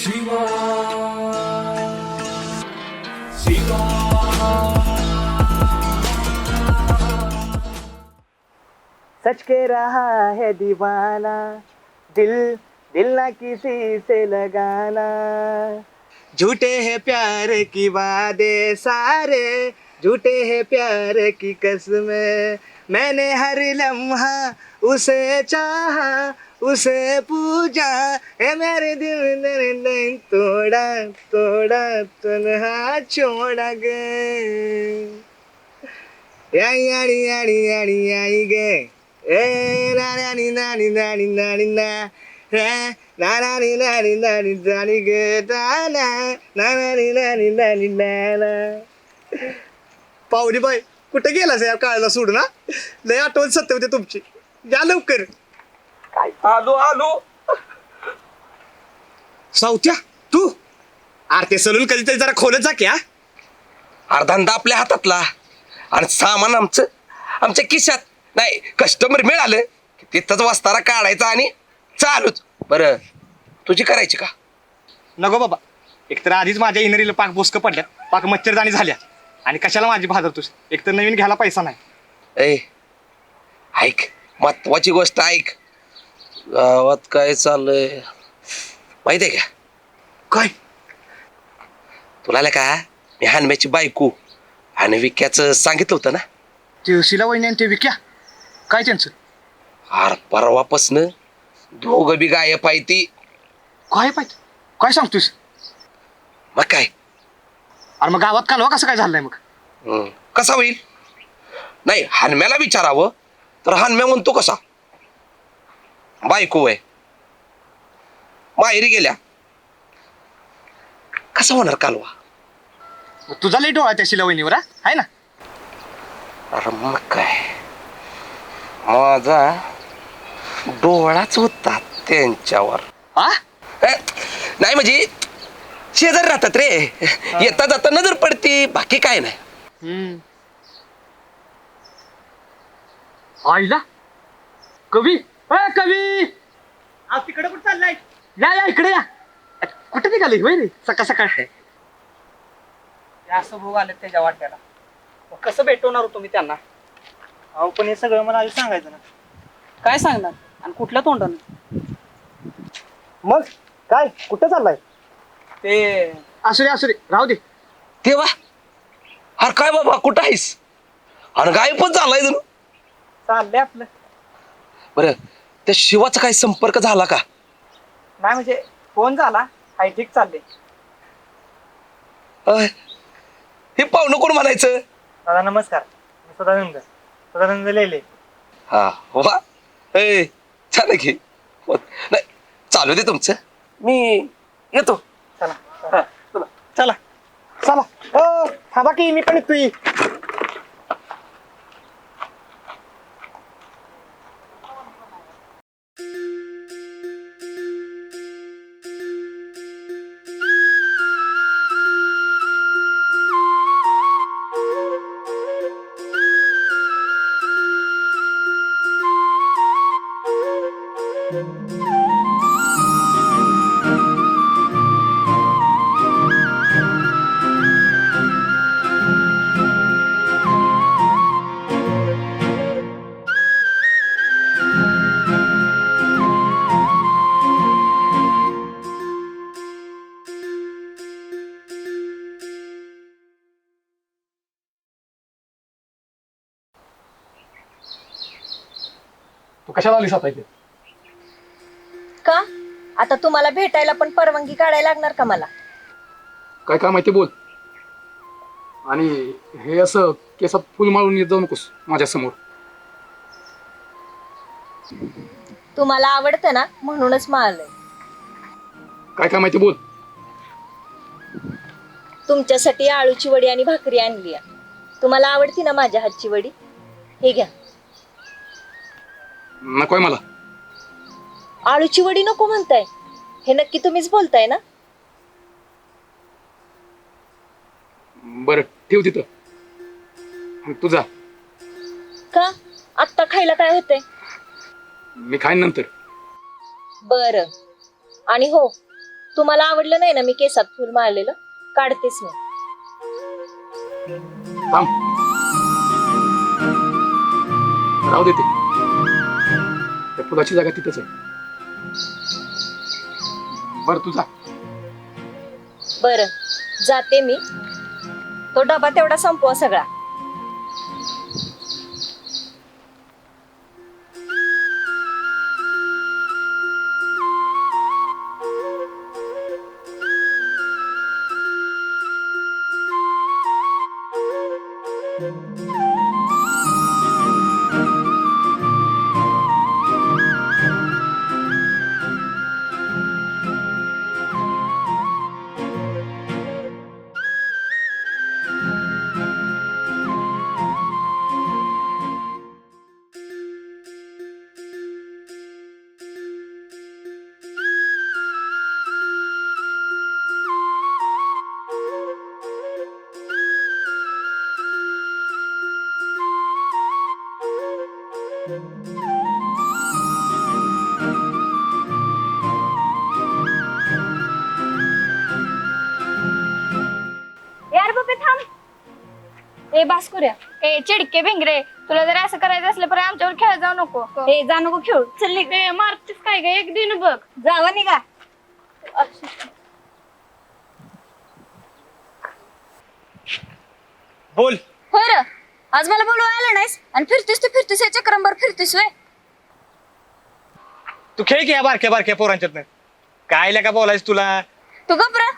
सच के रहा है दीवाना, दिल दिल ना किसी से लगाना। झूठे हैं प्यार की वादे सारे, झूठे हैं प्यार की कसमें। मैंने हर लम्हा उसे चाहा उसे पूजा है मेरे दिल ने ने तोड़ा तोड़ा तन्हा छोड़ा गे। यानी यानी यानी यानी यानी गे। ए ना नानी नानी नानी नानी ना हे ना। नानी नानी नानी नानी गे ना। ना ना नानी नानी नानी ना ना। पाहुणी बाई कुठे गेला साहेब काळाला सोडून ना लय आठवण सत्य होते तुमची. या लवकर. आलो आलो. सावत्या तू? अरे ते सलून कधीतरी जरा खोलत जा की हा. अर्धांदा आपल्या हातातला. आणि सामान आमचं आमच्या खिशात. नाही कस्टमर मिळालं की तिथंच वस्तारा काढायचा आणि चालूच. बरं तुझी करायची का? नको बाबा. एकतर आधीच माझ्या इनरीला पाक बोसकं पडल्या. पाक मच्छरदाणी झाल्या. आणि कशाला माझी भाजवतोस एकतर नवीन घ्यायला पैसा नाही. ए ऐक महत्वाची गोष्ट ऐक. गावात काय चाललंय? माहिती आहे का? काय? तुला आलं का? मी हानम्याची बायको. आणि विक्याचं सांगितलं होतं ना? ते शिला वहिनी आणि ते विक्या? काय त्यांचं? आर परवापासनं दोघं बी गायब आहे ती. काय पाहिजे? काय सांगतोस मग काय? अरे मग गावात कालवा कसं काय झालंय मग? हं. कसा होईल? नाही हनम्याला विचारावं तर हनम्या म्हणतो कसा? बायको आहे माहेरी गेल्या. कसा होणार कालवा? तुझा लेट डोळा त्या शिला वहिनीवर हा? आहे ना? अरे मग काय? माझा डोळाच होता त्यांच्यावर. हा? नाही म्हणजे शेजारी राहतात रे. येता जाता नजर पडते बाकी काय नाही. आईला? कवी? ए कवी! आज तिकडे कुठं चाललाय? या या इकडे या. कुठे निघाली? होय रे सकाळ सकाळ ते असं भोग आले त्याच्या वाट्याला. मग कसं भेटवणार होतो मी त्यांना? अहो पण हे सगळं मला आधी सांगायचं ना. काय सांगणार? आणि कुठल्या तोंडानं? मग? काय? कुठं चाललाय? ते असू दे असू दे. राहू दे. तेव्हा अरे काय बाबा कुठं आहेस? आणि गाय पण झालाय जणू. चाललंय आपलं. बरं त्या शिवाचा काही संपर्क झाला का? नाही म्हणजे फोन झाला. हाय ठीक चालले. अय, हे पाहुणं कोण म्हणायचं? दादा नमस्कार. मी सदानंद. सदानंद लेले. हा वा ए छान आहे की. हो, नाही चालू दे तुमचं. मी येतो. चला हा, चला. चला. चला ओ थांबा की मी पण येतोय. तू कशाला आलीस आता इथे? का? आता तुम्हाला भेटायला पण परवानगी काढायला लागणार का मला? काय काय माहिती बोल. आणि हे असं केसात फुल मारून येत जाऊ नकोस माझ्यासमोर. तुम्हाला आवडतं ना म्हणूनच मारलंय काय काय माहिती बोल. तुमच्यासाठी आळूची वडी आणि भाकरी आणली तुम्हाला आवडती ना माझ्या हातची वडी? हे घ्या. नकोय मला. आळूची वडी नको म्हणताय. हे नक्की तुम्हीच बोलताय ना? बरं ठेव तिथं. आणि तुझा का? आत्ता खायला काय होतंय? मी खाईन नंतर. बर. आणि हो तुम्हाला आवडलं नाही ना मी केसात फुल मारलेलं? काढतेच मी. थांब. राहू देते फुलाची जागा तिथंच आहे. बरं तुझा बर जाते मी. तो डबा तेवढा संपवा सगळा. बाबा थांब. ए बास करूया ए चिडके भिंगरे तुला जर असं करायचं असलं तर आमच्यावर खेळ जाऊ नको. ए जा नको खेळू. चल निघ. ए मारतीस काय ग? एक दिन बघ. जावा निघा. बोल. होय र आज मला बोलू आलं नाहीस आणि फिरतीस तू फिरतीस या चक्रंबर फिरतीस वे तू खेळ की या बारक्या बारक्या पोरांच्यात काय का बोलायचं तुला? तू गप्र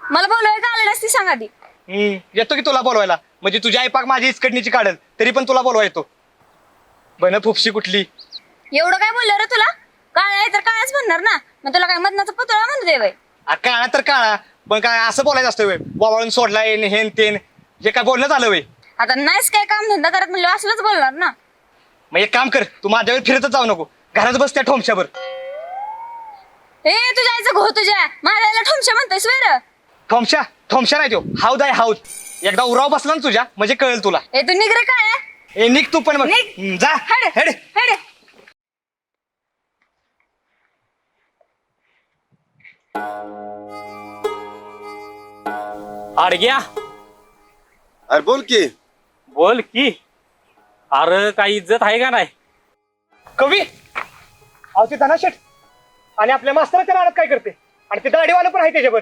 मला बोलवाय का आलं नाहीस ती सांग आधी. हम्म, येतो की तुला बोलवायला? म्हणजे तुझी आई पाक माझी इस्कडणीची काढेल तरी पण तुला बोलवा येतो. बन फुफशी कुठली? एवढं काय बोललं रे तुला? काळ आहे तर काळच म्हणणार ना. मग तुला काय मदनाचा पुतळा म्हणू दे वय आ, काळा तर काळा पण काय असं बोलायचं असतं वे वावळून सोडलाय न हेन तेन जे काय बोलणं झालं वे आता नाहीस काय काम धंदा करत म्हणलं असलंच बोलणार ना. मग एक काम कर तू माझ्यावर फिरतच जाऊ नको. घरात बस त्या ठोमशावर. ए तुझ्या आईचं घो तुझ्या. माझ्या आईला ठुमशा म्हणतोयस र ठोमशा ठोमशा नाही तो. हाऊद आहे हाऊद. एकदा उराव बसला ना तुझ्या म्हणजे कळेल तुला. ए तू निघ रे काय? ए निघ तू पण मग. निघ. हम्म, जा. हेड हेड. हेड. आडग्या. अरे बोल की. बोल की. अरे काही इज्जत आहे का नाही? कवी अहो ते धनाशेठ. आणि आपल्या मास्तराच्या रानात काय करते? आणि ते दाढीवालं पण आहे त्याच्यावर.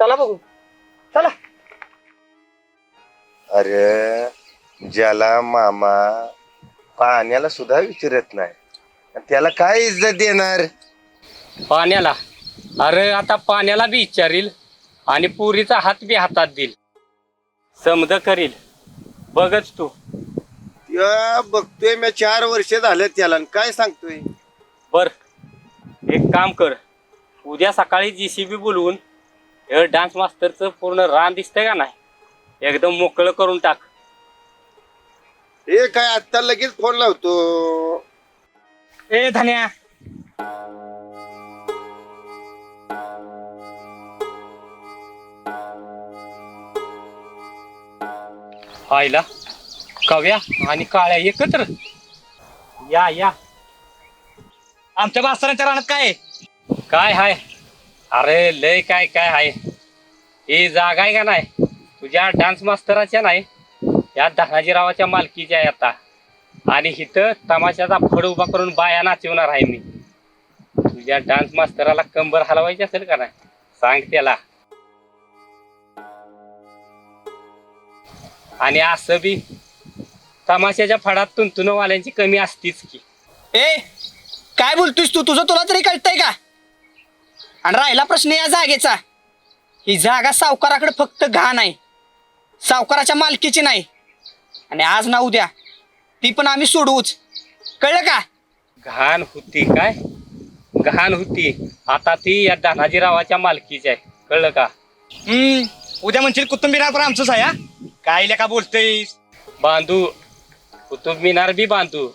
चला बघू. चला. अरे ज्याला मामा पाण्याला सुद्धा विचारत नाही. आणि त्याला काय इज्जत देणार? पाण्याला. अरे आता पाण्याला बी विचारील आणि पुरीचा हात बी हातात देईल. समज करील. बघच तू. त्या बघतोय मी चार वर्ष झाले त्याला आणि काय सांगतोय? बर. एक काम कर. उद्या सकाळी जी सी बी बोलवून हे डान्स मास्टरचं पूर्ण रान दिसतंय का नाही? एकदम मोकळं करून टाक. हे काय आता लगेच फोन लावतो. ए धन्या. आईला कव्या आणि काळ्या एकत्र. या या. आमच्या मास्तरांच्या रानात काय आहे? काय हाय अरे लय काय काय आहे ही जागा आहे का नाही? तुझ्या डान्स मास्तराच्या नाही? या धनाजीरावाच्या मालकीच्या आहे आता. आणि इथं तमाशाचा फड उभा करून बाया नाचवणार आहे मी. तुझ्या डान्स मास्तराला कंबर हलवायची असेल का नाही? सांग त्याला. आणि असं बी तमाशाच्या फडात तुंतुनवाल्यांची कमी असतीच की. ए काय बोलतोयस तू? तुझं तुला तरी कळतंय का? आणि राहिला प्रश्न या जागेचा. ही जागा सावकाराकडे फक्त घाण आहे सावकाराच्या मालकीची नाही. आणि आज ना उद्या ती पण आम्ही सोडवूच. कळलं का? घाण होती काय? घाण होती. आता ती या धनाजीरावाच्या मालकीची आहे. कळलं का? हम्म उद्या म्हणशील कुटुंबीराव पण आमचंच आहे हा? काय का बोलतोयस? बांधू. कुतुब मिनार बी बांधू.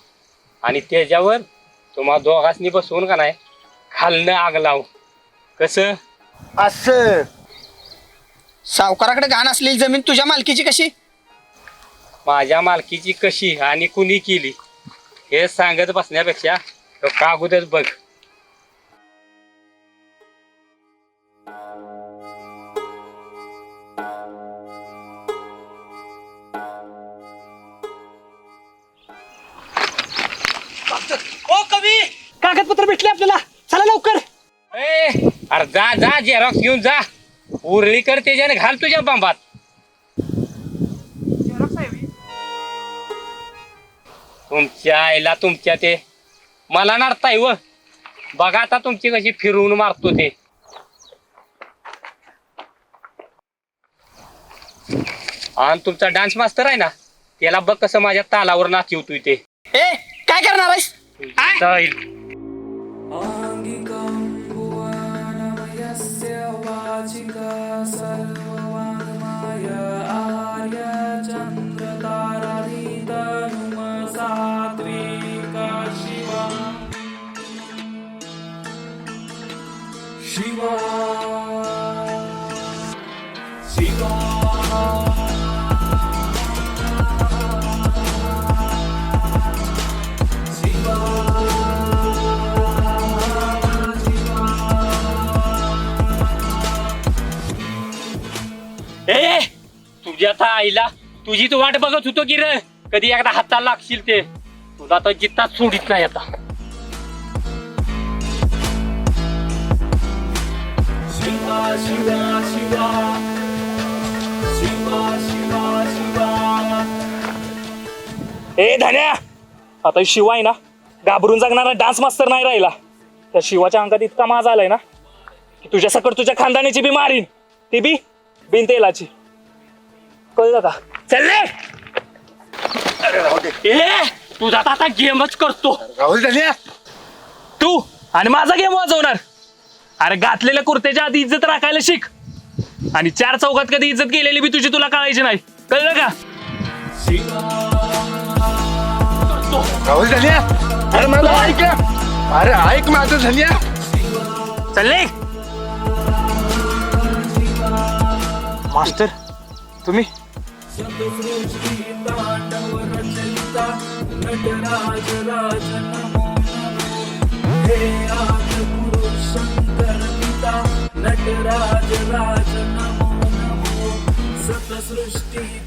आणि त्याच्यावर तुम्हा दोघांनी बसवून का नाही? खालनं आग लाव. कसं? असं. सावकाराकडे घाण असलेली जमीन तुझ्या मालकीची कशी? माझ्या मालकीची कशी आणि कुणी केली? हे सांगत बसण्यापेक्षा तो कागदच बघ. ओ कवी! कागदपत्र भेटले आपल्याला. चला लवकर. ए अरे जा जा झेरॉक्स घेऊन जा. उरली कर त्याच्याने घाल तुझ्या बांबात. तुमच्या आईला तुमच्या ते. मला नडताय व. बघा आता तुमची कशी फिरवून मारतो ते. आणि तुमचा डान्स मास्टर आहे ना त्याला बघ कसं माझ्या तालावर नाचिवतोय ते. ए काय करणार आहेस? जाईल. ए तुझ्या आता आईला तुझी तू वाट बघत होतो की रे कधी एकदा हाताला लागशील ते. तुला तर जित्ताच सोडित नाही आता. ए धन्या! आता शिवाय आहे ना घाबरून जगणारा डान्स मास्तर नाही राहिला. त्या शिवाच्या अंगात इतका माज आलाय ना की तुझ्या सकट तुझ्या खानदानीची बी मारीन. ती बी बिनतेलाची. कळलं का? चल रे! ए तुझा तर आता गेमच करतो. राहुल धन्या तू आणि माझा गेम वाजवणार. अरे घातलेल्या कुर्त्याच्या आधी इज्जत राखायला शिक. आणि चार चौकात कधी इज्जत केलेली बी तुझी तुला कळायची नाही. कळलं का? राहुल धन्या अरे मला ऐक ना. अरे ऐक माझं धन्या चल मास्टर तुम्ही? संतसृष्टी तांडव रचयिता नटराज नटराज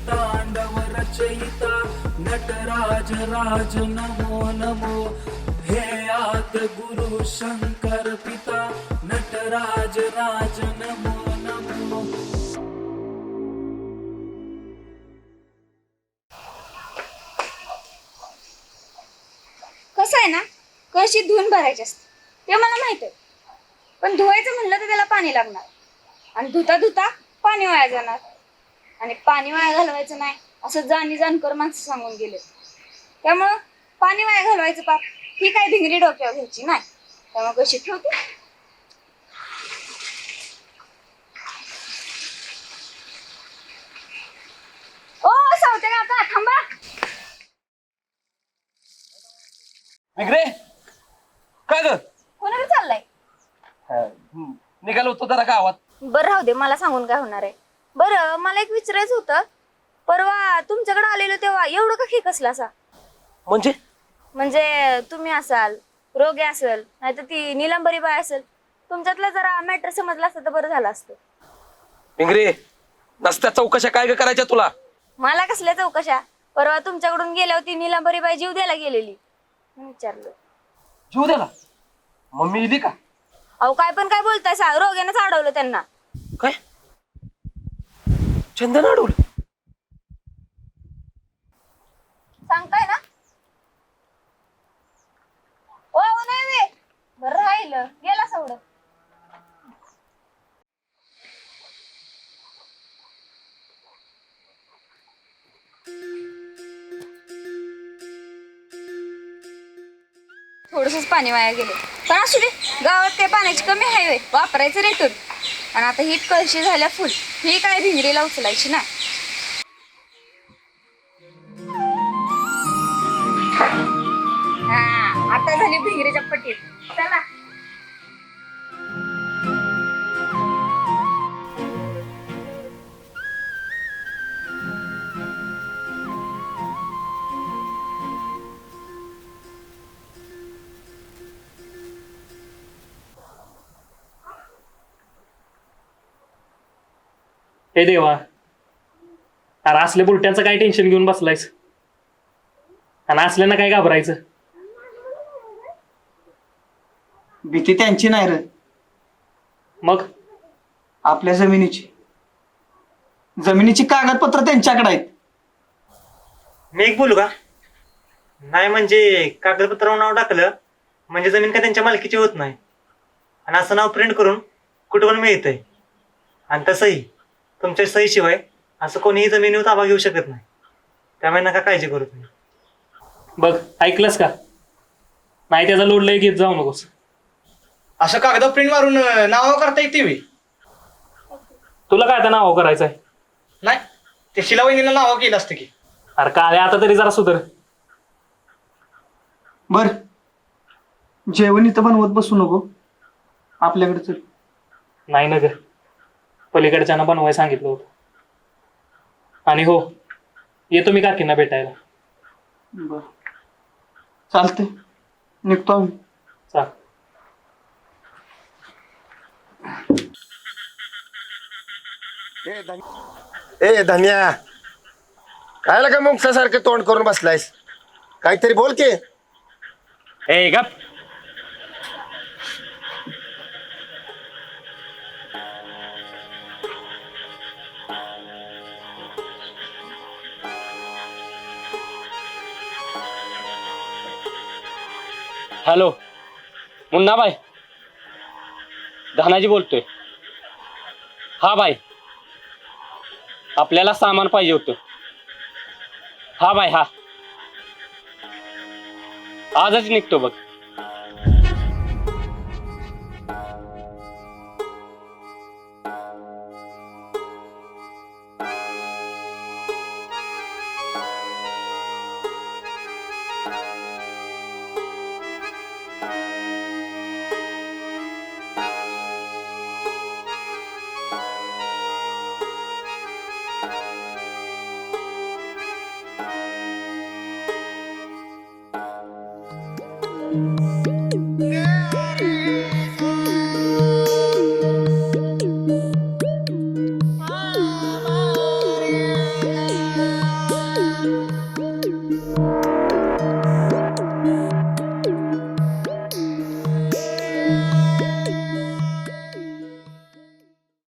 तांडव रचयिता राज नमो नमो हे आद गुरु शंकर पिता नटराज राज नमो कसं आहे ना कशी धुवून भरायची असते. ते मला माहीत आहे. पण धुवायचं म्हणलं तर त्याला पाणी लागणार. आणि धुता धुता पाणी वाया जाणार. आणि पाणी वाया घालवायचं नाही असं जाणी जाणकर माणसं सांगून गेले. त्यामुळं पाणी वाया घालवायचं पाप ही काय भिंगरी डोक्यावर घ्यायची नाही. त्यामुळे कशी ठेवते? ओ सावते काका थांबा. निघरे काय ग? कोणाला चाललाय? निघालो होतो जरा गावात. बरं राहू दे. मला सांगून काय होणार आहे. बरं मला एक विचारायचं होतं. परवा तुमच्याकडे आलेलो तेव्हा एवढं का खेक असला असा? म्हणजे? म्हणजे तुम्ही असाल रोगे असेल नाहीतर ती निलंबरी बाय असेल तुमच्यातला जरा मॅटर समजला असतं तर बरं झालं असतं. निघरे नसत्या चौकशा काय ग करायच्या तुला? मला कसल्या चौकशा? परवा तुमच्याकडून गेल्यावर ती निलंबरी बाई जीव द्यायला गेलेली. विचारलं. जीव द्याला मम्मी इली का? अहो काय पण काय बोलताय सा रोग्यानंच अडवलं त्यांना. काय? चंदन अडवलं सांगताय ना? ओ नाही. बरं राहिलं. गेला सवड. तसंच पाणी वाया गेले. पण असू दे गावात काही पाण्याची कमी आहे वापरायचं रेटून आणि आता ही कळशी झाल्या फुल ही काय भिंगरीला उचलायची ना? हे देवा. अरे असल्या बुलट्यांचं काय टेन्शन घेऊन बसलायस? आणि असल्यानं काय घाबरायचं? भीती त्यांची नाही रे. मग? आपल्या जमिनीची. जमिनीची कागदपत्र त्यांच्याकडे आहेत. मी एक बोलू का? नाही म्हणजे कागदपत्रावर नाव टाकलं म्हणजे जमीन काय त्यांच्या मालकीची होत नाही. आणि असं नाव प्रिंट करून कुठं पण मिळतंय. आणि तसंही. तुमच्या सहीशिवाय असं कोणीही जमिनीवर ताबा घेऊ शकत नाही. त्यामुळे नका काळजी करू तुम्ही. बघ ऐकलंस का? नाही त्याचा लोड लय घेत जाऊ नकोस. असं कागद प्रिंट मारून नाव करता येते वे तुला काय आता नाव करायचं आहे नाही ते शिलावहिनीला नाव केलं असतं की. अरे काळे आता तरी जरा सुधर. बर. जेवण इथं बनवत बसू नको. आपल्याकडे चल. नाही ना ग. पलीकडच्यानं बनवाय सांगितलं होतं. आणि हो येतो मी काकींना भेटायला. बर. चालतंय. निघतो आम्ही. ए धन्या. काय का मुंगसासारखं तोंड करून बसलायस? काहीतरी बोल की. ए गप. हॅलो. मुन्ना बाय धनाजी बोलतोय. हा बाय आपल्याला सामान पाहिजे होतं. हा बाय हा. आजच निघतो बघ.